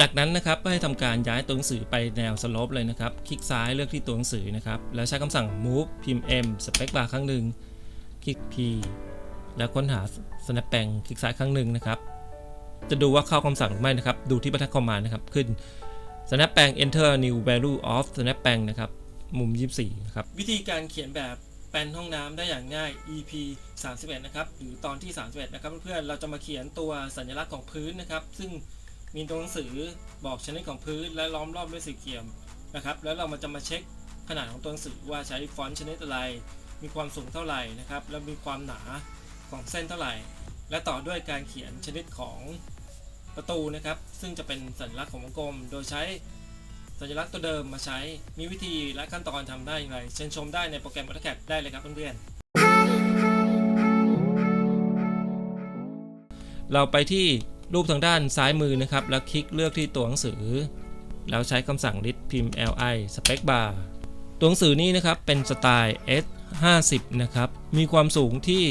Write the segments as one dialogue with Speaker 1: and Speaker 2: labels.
Speaker 1: จากนั้นนะครับก็ให้ทำการย้ายตัวหนังสือไปแนวสโลปเลยนะครับ คลิกซ้ายเลือกที่ตัวหนังสือนะครับ แล้วใช้คำสั่ง move พิมพ์ m space bar ครั้งหนึ่ง คลิก p แล้วค้นหา snap bang คลิกซ้ายครั้งหนึ่งนะครับ จะดูว่าเข้าคำสั่งหรือไม่นะครับ ดูที่บรรทัดคอมมานด์นะครับ ขึ้น snap bang enter new value of snap bang นะครับ มุม 24 นะครับ วิธีการเขียนแบบแปลนห้องน้ำได้อย่างง่าย EP 31 นะครับ หรือตอนที่ 31 นะครับ เพื่อนๆ เราจะมาเขียนตัวสัญลักษณ์ของพื้นนะครับ ซึ่ง มีตัวหนังสือบอกชนิดของพื้นและล้อมรอบด้วยสีเขียวนะครับ แล้วเรามาจะมาเช็คขนาดของตัวหนังสือว่าใช้ฟอนต์ชนิดอะไร มีความสูงเท่าไหร่นะครับ แล้วมีความหนาของเส้นเท่าไหร่ และต่อด้วยการเขียนชนิดของประตูนะครับ ซึ่งจะเป็นสัญลักษณ์ของวงกลม โดยใช้สัญลักษณ์ตัวเดิมมาใช้ มีวิธีและขั้นตอนทำได้อย่างไร เชิญชมได้ในโปรแกรม AutoCAD ได้เลยครับเพื่อนๆ เราไปที่ รูปทางด้านซ้ายมือนะครับ แล้วคลิกเลือกที่ตัวหนังสือ แล้วใช้คำสั่ง list พิมพ์ li space bar ตัวหนังสือนี้นะครับเป็นสไตล์ S 50นะครับ มีความสูงที่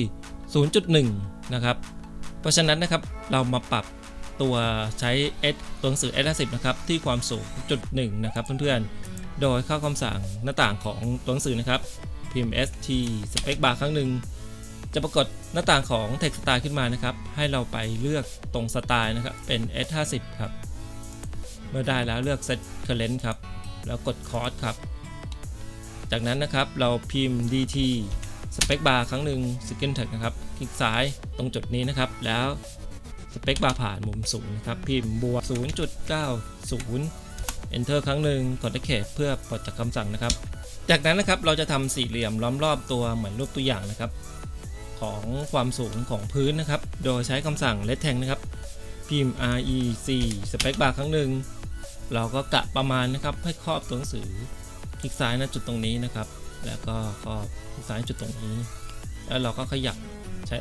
Speaker 1: 0.1 นะครับ เพราะฉะนั้นนะครับเรามาปรับตัวใช้ S ตัวหนังสือ S 50นะครับ ที่ความสูงจุด1นะครับเพื่อนๆ โดยเข้าคำสั่งหน้าต่างของตัวหนังสือนะครับ พิมพ์ st space bar ครั้งหนึ่ง จะปรากฏหน้าต่างของ text style ขึ้นมานะครับ ให้เราไปเลือกตรงสไตล์นะครับ เป็น S 50 ครับ เมื่อได้แล้วเลือก set current ครับ แล้วกด cross ครับ จากนั้นนะครับเราพิมพ์ dt space bar ครั้งหนึ่ง second text นะครับ คลิกซ้ายตรงจุดนี้นะครับ แล้วสเปคบาร์ผ่านมุมสูงนะครับ พิมพ์บวก 0.90 enter ครั้งหนึ่งกด escape เพื่อปลดจากคำสั่งนะครับ จากนั้นนะครับเราจะทำสี่เหลี่ยมล้อมรอบตัวเหมือนรูปตัวอย่างนะครับ ของความสูงของพื้นนะครับ โดยใช้คำสั่ง rectangle นะครับ พิมพ์ rec space bar ครั้งหนึ่ง เราก็กะประมาณนะครับให้ครอบตัวหนังสือคลิกซ้ายนะจุดตรงนี้นะครับ แล้วก็ครอบคลิกซ้ายจุดตรงนี้ แล้วเราก็ขยับใช้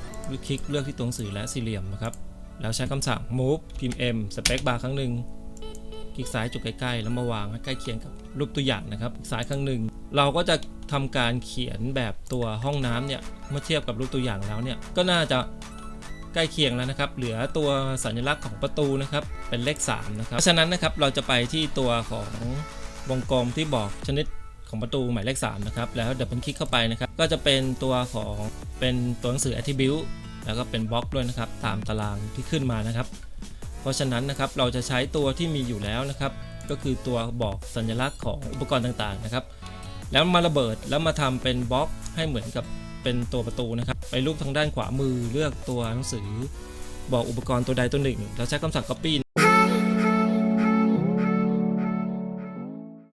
Speaker 1: คลิกเลือกที่ตัวหนังสือและสี่เหลี่ยมนะครับ แล้วใช้คำสั่ง move พิมพ์ m space bar ครั้งหนึ่ง คลิกซ้ายจุดใกล้ๆ แล้วมาวางให้ใกล้เคียงกับรูปตัวอย่างนะครับคลิกซ้ายครั้งหนึ่งเราก็จะทำการเขียนแบบตัวห้องน้ำเนี่ยเมื่อเทียบกับรูปตัวอย่างแล้วเนี่ยก็น่าจะใกล้เคียงแล้วนะครับ เหลือตัวสัญลักษณ์ของประตูนะครับ เป็นเลข3นะครับเพราะฉะนั้นนะครับเราจะไปที่ตัวของวงกลมที่บอกชนิดของประตูหมายเลข3นะครับแล้วเดี๋ยวเป็นคลิกเข้าไปนะครับ ก็จะเป็นตัวของเป็นตัวหนังสือ attribute แล้วก็เป็นบล็อกด้วยนะครับตามตารางที่ขึ้นมานะครับ เพราะฉะนั้นนะครับเราจะใช้ตัวที่มีอยู่แล้วนะครับ ก็คือตัวบอกสัญลักษณ์ของอุปกรณ์ต่างๆนะครับ แล้วมาระเบิดแล้วมาทำเป็นบล็อกให้เหมือนกับเป็นตัวประตูนะครับ ไปรูปทางด้านขวามือเลือกตัวหนังสือบอกอุปกรณ์ตัวใดตัวหนึ่ง แล้วใช้คำสั่ง copy